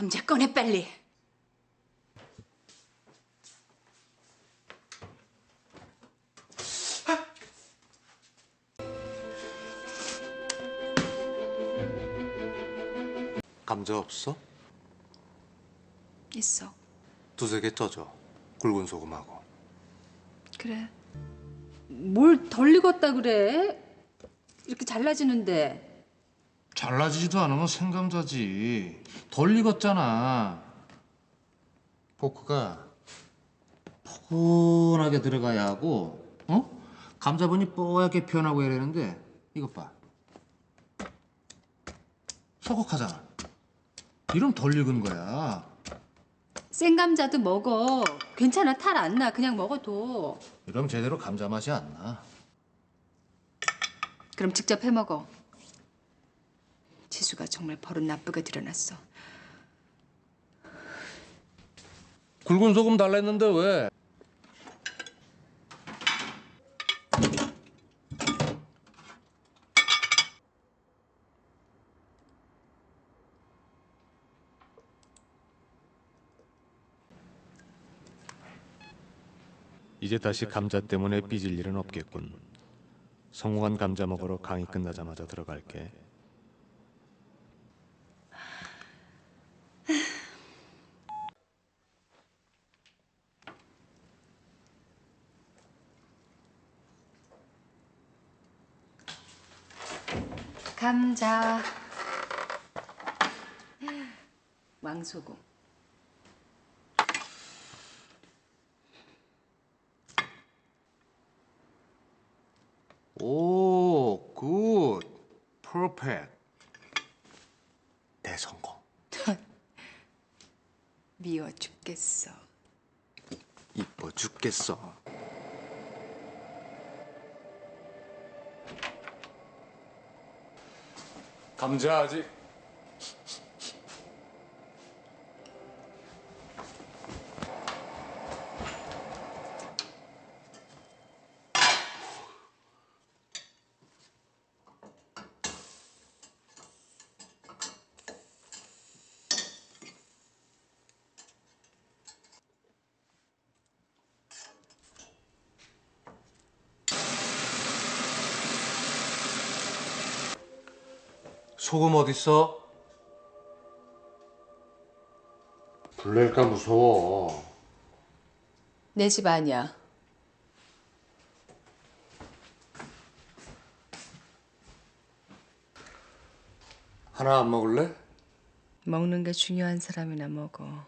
감자 꺼내 빨리. 감자 없어? 있어. 두세 개 쪄줘. 굵은 소금하고. 그래. 뭘 덜 익었다 그래? 이렇게 잘라지는데. 잘라지지도 않으면 생감자지. 덜 익었잖아. 포크가 포근하게 들어가야 하고, 어? 감자분이 뽀얗게 표현하고 해야 되는데 이것 봐. 소극하잖아. 이러면 덜 익은 거야. 생감자도 먹어. 괜찮아 탈 안 나. 그냥 먹어도. 이러면 제대로 감자 맛이 안 나. 그럼 직접 해 먹어. 지수가 정말 버릇 나쁘게 드러났어. 굵은 소금 달라 했는데 왜? 이제 다시 감자 때문에 삐질 일은 없겠군. 성공한 감자 먹으러 강의 끝나자마자 들어갈게. 감자. 왕소금. 오, 굿. 퍼펙트. 대성공. 미워 죽겠어. 이뻐 죽겠어. 감자 아직 소금 어딨어? 불낼까 무서워. 내 집 아니야. 하나 안 먹을래? 먹는 게 중요한 사람이나 먹어.